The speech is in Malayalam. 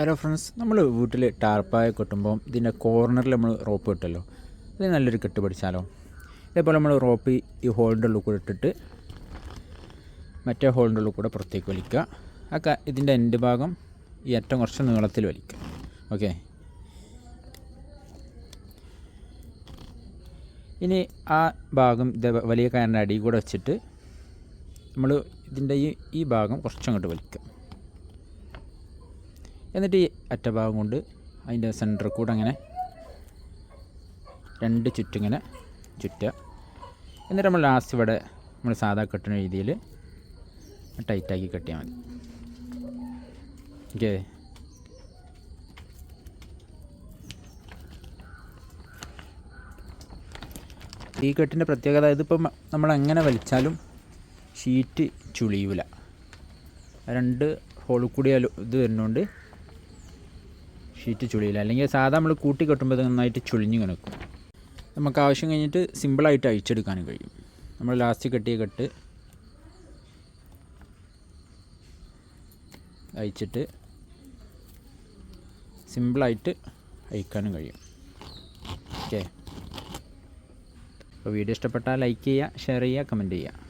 ഹലോ ഫ്രണ്ട്സ് നമ്മൾ വീട്ടിൽ ടാർപ്പായ കെട്ടുമ്പോൾ ഇതിന്റെ കോർണറിൽ നമ്മൾ റോപ്പ് കിട്ടല്ലോ ഇത് നല്ലൊരു കെട്ട് പിടിച്ചാലോ. ഇതേപോലെ നമ്മൾ റോപ്പ് ഈ ഹോളിന്റെ ഉള്ളിൽ കൂടെ ഇട്ടിട്ട് മറ്റേ ഹോളിന്റെ ഉള്ളിൽ കൂടെ പുറത്തേക്ക് വലിക്കുക. ആ ഇതിന്റെ എൻഡ് ഭാഗം ഈ ഏറ്റവും കുറച്ച് നീളത്തിൽ വലിക്കുക. ഓക്കെ ഇനി ആ ഭാഗം വലിയ കയറിന്റെ അടിയിൽ കൂടെ വെച്ചിട്ട് നമ്മൾ ഇതിന്റെ ഈ ഈ ഭാഗം കുറച്ചങ്ങോട്ട് വലിക്കുക. എന്നിട്ട് ഈ അറ്റഭാഗം കൊണ്ട് അതിന്റെ സെന്ററിൽ കൂടെ അങ്ങനെ രണ്ട് ചുറ്റിങ്ങനെ ചുറ്റുക. എന്നിട്ട് നമ്മൾ ലാസ്റ്റ് ഇവിടെ നമ്മൾ സാധാ കെട്ടുന്ന രീതിയിൽ ടൈറ്റാക്കി കെട്ടിയാൽ മതി. ഓക്കെ ഈ കെട്ടിന്റെ പ്രത്യേകത ഇതിപ്പം നമ്മൾ എങ്ങനെ വലിച്ചാലും ഷീറ്റ് ചുളിയൂല. രണ്ട് ഹോളിൽ കൂടി ഇത് വരുന്നതുകൊണ്ട് ഷീറ്റ് ചുളിയില്ല. അല്ലെങ്കിൽ സാധാ നമ്മൾ കൂട്ടി കെട്ടുമ്പോൾ നന്നായിട്ട് ചുളിഞ്ഞു കിടക്കും. നമുക്ക് ആവശ്യം കഴിഞ്ഞിട്ട് സിമ്പിളായിട്ട് അഴിച്ചെടുക്കാനും കഴിയും. നമ്മൾ ലാസ്റ്റ് കെട്ടിയ കെട്ട് അയച്ചിട്ട് സിമ്പിളായിട്ട് അയക്കാനും കഴിയും. ഓക്കെ അപ്പോൾ വീഡിയോ ഇഷ്ടപ്പെട്ടാൽ ലൈക്ക് ചെയ്യുക ഷെയർ ചെയ്യുക കമന്റ് ചെയ്യുക.